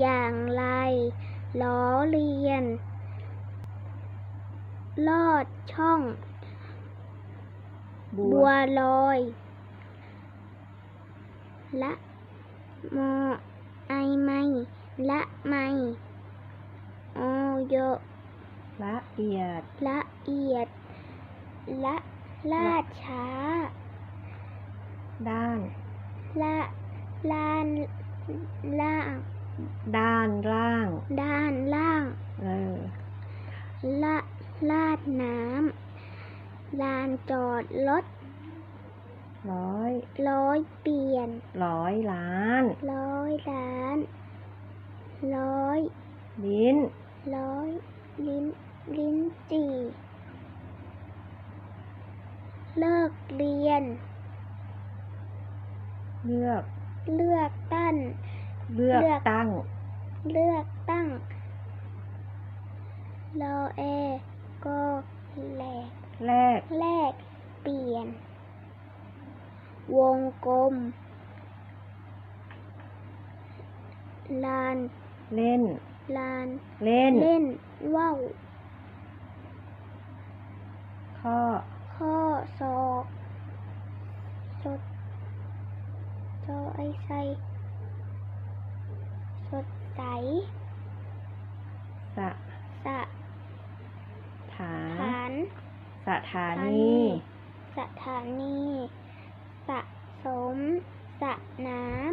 อย่างไรล้อเลียน ลอดช่อง บับัววลอย ละมอไอไม่ ละไม่อโยละเอียด ละเอียด ละลาดช้า ด้าน ละลานล่าง ด้านล่าง ด้านล่าง เออละลาดน้ำลานจอดรถร้อย ร้อยเปลี่ยน ร้อยล้าน ร้อยล้าน ร้อย ลิ้น ร้อย ลิ้น ลิ้นจี่ เลิกเรียน เลือก เลือกตั้น เลือกเลือกตั้ง เลือกตั้งรอเอก็แหลกแรกแลกเปลี่ยน วงกลม ลาน เล่น ลาน เล่น เล่นว่าวข้อ ข้อศอกสดจอไอไซส ดใส สะสะฐาฐาน สถานี สถานี สะสมสระน้ำ